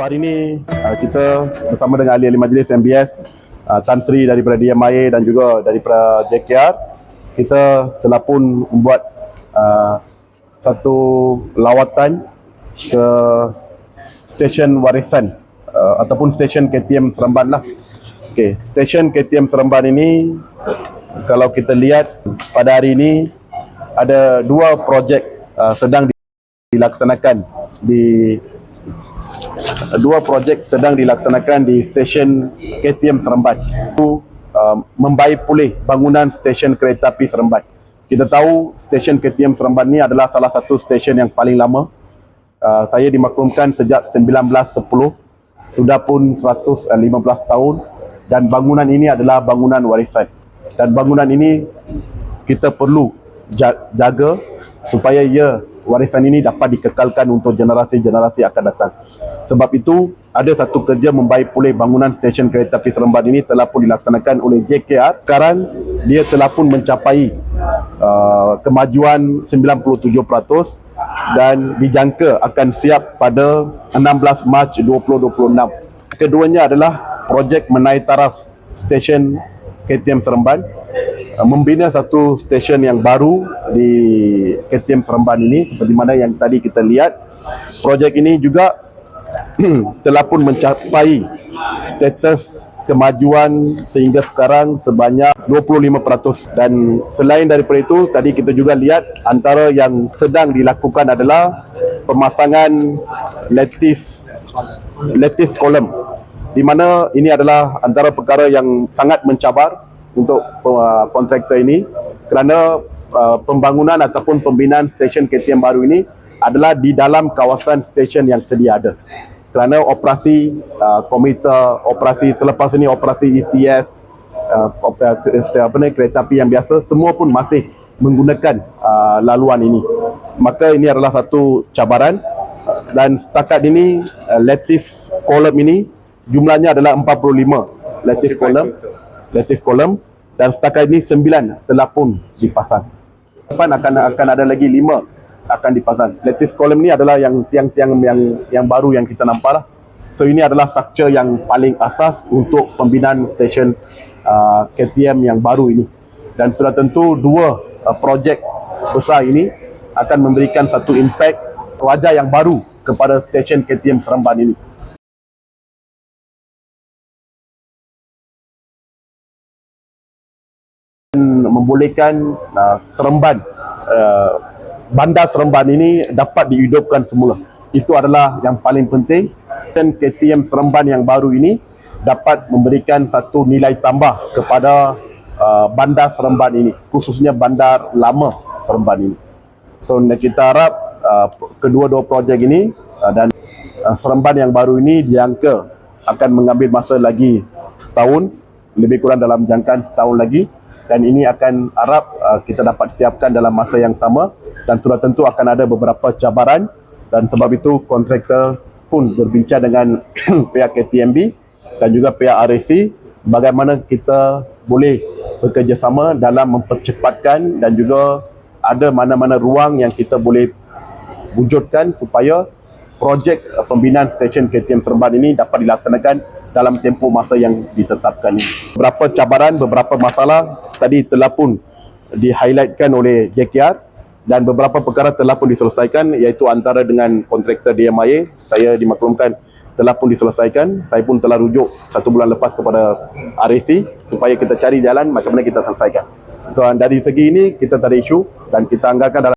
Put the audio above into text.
hari ini uh, kita bersama dengan ahli-ahli majlis MBS uh, Tan Sri daripada DMIA dan juga daripada JKR kita telah pun membuat uh, satu lawatan ke stesen warisan uh, ataupun stesen KTM Seremban lah. Okey, stesen KTM Seremban ini kalau kita lihat pada hari ini ada dua projek uh, sedang dilaksanakan di dua projek sedang dilaksanakan di stesen KTM Seremban. Itu uh, membaik pulih bangunan stesen kereta api Seremban. Kita tahu stesen KTM Seremban ni adalah salah satu stesen yang paling lama. Uh, saya dimaklumkan sejak 1910 sudah pun 115 tahun dan bangunan ini adalah bangunan warisan. Dan bangunan ini kita perlu ja- jaga supaya ia warisan ini dapat dikekalkan untuk generasi-generasi akan datang. Sebab itu ada satu kerja membaik pulih bangunan stesen kereta api Seremban ini telah pun dilaksanakan oleh JKR. Sekarang dia telah pun mencapai uh, kemajuan 97% dan dijangka akan siap pada 16 Mac 2026. Keduanya adalah projek menaik taraf stesen KTM Seremban membina satu stesen yang baru di KTM Seremban ini. Seperti mana yang tadi kita lihat projek ini juga telah pun mencapai status kemajuan sehingga sekarang sebanyak 25% dan selain daripada itu tadi kita juga lihat antara yang sedang dilakukan adalah pemasangan lattice lattice column di mana ini adalah antara perkara yang sangat mencabar untuk uh, kontraktor ini kerana uh, pembangunan ataupun pembinaan stesen KTM baru ini adalah di dalam kawasan stesen yang sedia ada. Kerana operasi uh, komuter, operasi selepas ini operasi ETS, uh, apa ni kereta api yang biasa semua pun masih menggunakan uh, laluan ini. Maka ini adalah satu cabaran dan setakat ini uh, lattice column ini jumlahnya adalah 45 lattice column lattice column dan setakat ini 9 telah pun dipasang. Depan akan akan ada lagi 5 akan dipasang. Lattice column ni adalah yang tiang-tiang yang yang baru yang kita nampak lah. So ini adalah struktur yang paling asas untuk pembinaan stesen uh, KTM yang baru ini. Dan sudah tentu dua uh, projek besar ini akan memberikan satu impact wajah yang baru kepada stesen KTM Seremban ini. Membolehkan uh, Seremban uh, bandar Seremban ini dapat dihidupkan semula. Itu adalah yang paling penting dan KTM Seremban yang baru ini dapat memberikan satu nilai tambah kepada uh, bandar Seremban ini khususnya bandar lama Seremban ini. So kita harap uh, kedua-dua projek ini uh, dan uh, Seremban yang baru ini diangka akan mengambil masa lagi setahun lebih kurang dalam jangkaan setahun lagi. Dan ini akan harap uh, kita dapat siapkan dalam masa yang sama. Dan sudah tentu akan ada beberapa cabaran. Dan sebab itu kontraktor pun berbincang dengan pihak KTMB dan juga pihak RAC bagaimana kita boleh bekerjasama dalam mempercepatkan dan juga ada mana-mana ruang yang kita boleh wujudkan supaya projek uh, pembinaan stesen KTM Seremban ini dapat dilaksanakan dalam tempoh masa yang ditetapkan ini. Beberapa cabaran, beberapa masalah tadi telah pun di-highlightkan oleh JKR dan beberapa perkara telah pun diselesaikan iaitu antara dengan kontraktor DMIA saya dimaklumkan telah pun diselesaikan. Saya pun telah rujuk satu bulan lepas kepada RAC supaya kita cari jalan macam mana kita selesaikan. Dan dari segi ini kita tak ada isu dan kita anggarkan dalam